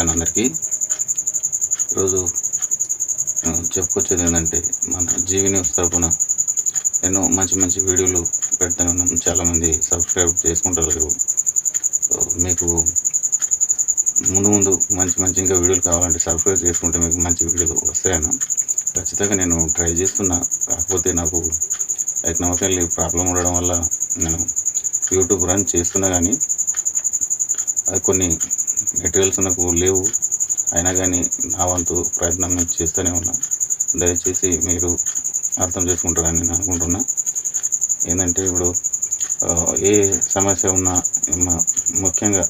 And అందరికీ ఈరోజు చెప్పుకొచ్చేది ఏంటంటే మన జీవి న్యూస్ తరఫున ఎన్నో మంచి మంచి వీడియోలు పెడతా ఉన్నాం చాలామంది సబ్స్క్రైబ్ చేసుకుంటారు. మీకు ముందు ముందు మంచి మంచి ఇంకా వీడియోలు కావాలంటే సబ్స్క్రైబ్ చేసుకుంటే మీకు మంచి వీడియోలు వస్తాయన్నా ఖచ్చితంగా నేను ట్రై చేస్తున్నా. కాకపోతే నాకు ఎకనామికల్లీ ప్రాబ్లం ఉండడం వల్ల నేను యూట్యూబ్ రన్ చేస్తున్నా కానీ అది కొన్ని మెటీరియల్స్ నాకు లేవు. అయినా కానీ నా వంతు ప్రయత్నం నేను చేస్తూనే ఉన్నా. దయచేసి మీరు అర్థం చేసుకుంటారని నేను అనుకుంటున్నా. ఏంటంటే ఇప్పుడు ఏ సమస్య ఉన్నా ముఖ్యంగా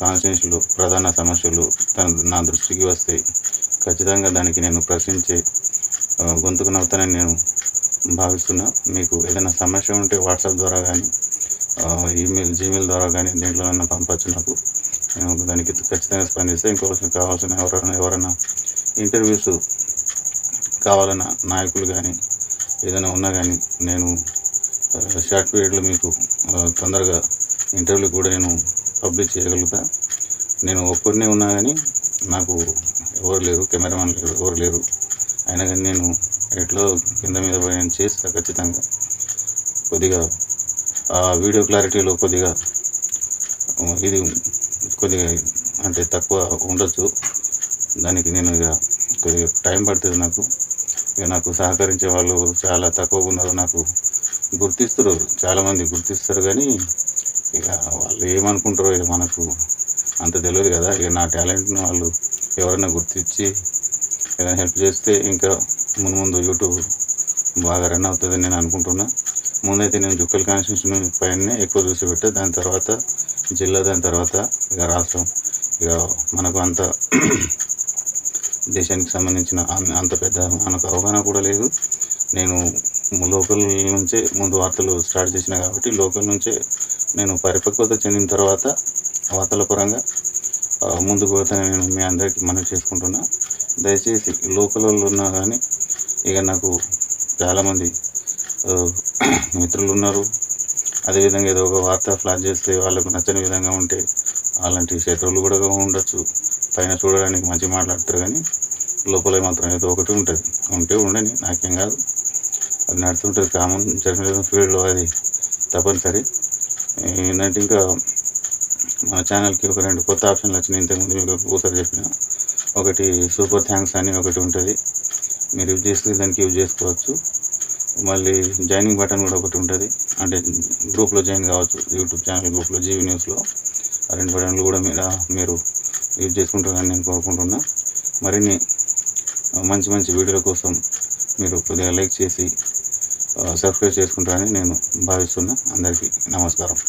కాన్స్టిట్యూన్సీలు ప్రధాన సమస్యలు తన నా దృష్టికి వస్తే ఖచ్చితంగా దానికి నేను ప్రశ్నించే గొంతుకు నవ్వుతానని నేను భావిస్తున్నా. మీకు ఏదైనా సమస్య ఉంటే వాట్సాప్ ద్వారా కానీ ఈమెయిల్ జీమెయిల్ ద్వారా కానీ దేంట్లో పంపచ్చు నాకు. దానికి ఖచ్చితంగా స్పందిస్తే ఇంకోసం కావాల్సిన ఎవరైనా ఎవరైనా ఇంటర్వ్యూస్ కావాలన్న నాయకులు కానీ ఏదైనా ఉన్నా కానీ నేను షార్ట్ పీరియడ్లో మీకు తొందరగా ఇంటర్వ్యూ కూడా నేను పబ్లిష్ చేయగలుగుతా. నేను ఒక్కడినే ఉన్నా కానీ నాకు ఎవరు లేరు కెమెరామెన్ లేరు ఎవరు లేరు. అయినా కానీ నేను ఎట్లో కింద మీద నేను చేస్తా ఖచ్చితంగా. కొద్దిగా ఆ వీడియో క్లారిటీలో కొద్దిగా ఇది కొద్దిగా అంటే తక్కువ ఉండొచ్చు. దానికి నేను ఇక కొద్దిగా టైం పడుతుంది నాకు. ఇక నాకు సహకరించే వాళ్ళు చాలా తక్కువగా ఉన్నారు. నాకు గుర్తిస్తారు చాలామంది గుర్తిస్తారు కానీ ఇక వాళ్ళు ఏమనుకుంటారో ఇక మనకు అంత తెలియదు కదా. ఇక నా టాలెంట్ని వాళ్ళు ఎవరైనా గుర్తించి ఏదైనా హెల్ప్ చేస్తే ఇంకా ముందు ముందు యూట్యూబ్ బాగా రన్ అవుతుందని నేను అనుకుంటున్నా. ముందైతే నేను జుక్కల్ కాన్స్టిట్యూషన్ పైన ఎక్కువ చూసి పెట్టా. దాని తర్వాత జిల్లా దాని తర్వాత ఇక రాష్ట్రం ఇక మనకు అంత దేశానికి సంబంధించిన అంత పెద్ద మనకు అవగాహన కూడా లేదు. నేను లోకల్ నుంచే ముందు వార్తలు స్టార్ట్ చేసిన కాబట్టి లోకల్ నుంచే నేను పరిపక్వత చెందిన తర్వాత వార్తల పరంగా ముందుకు పోతానని నేను మీ అందరికీ మనం చేసుకుంటున్నా. దయచేసి లోకల్ వాళ్ళు ఉన్నా కానీ ఇక నాకు చాలామంది మిత్రులు ఉన్నారు. అదేవిధంగా ఏదో ఒక వార్త ఫ్లాష్ చేస్తే వాళ్ళకు నచ్చని విధంగా ఉంటే అలాంటి శత్రువులు కూడా ఉండొచ్చు. పైన చూడడానికి మంచి మాట్లాడతారు కానీ లోపల మాత్రం ఏదో ఒకటి ఉంటుంది. ఉంటే ఉండని నాకేం కాదు. అది నడుతుంటుంది కామన్ జర్నలిజం ఫీల్డ్లో అది తప్పనిసరి. ఏంటంటే ఇంకా మన ఛానల్కి ఒక రెండు కొత్త ఆప్షన్లు వచ్చినాయి. ఇంతకుముందు మీకు ఒకసారి చెప్పిన. ఒకటి సూపర్ థ్యాంక్స్ అని ఒకటి ఉంటుంది. మీరు యూజ్ చేస్తే దానికి యూజ్ చేసుకోవచ్చు. మళ్ళీ జాయినింగ్ బటన్ కూడా ఒకటి ఉంటుంది. అంటే గ్రూప్లో జాయిన్ కావచ్చు యూట్యూబ్ ఛానల్ గ్రూప్లో జీవీ న్యూస్లో. ఆ రెండు బటన్లు కూడా మీరు మీరు యూజ్ చేసుకుంటారని నేను కోరుకుంటున్నా. మరిన్ని మంచి మంచి వీడియోల కోసం మీరు కొద్దిగా లైక్ చేసి సబ్స్క్రైబ్ చేసుకుంటారని నేను భావిస్తున్నా. అందరికీ నమస్కారం.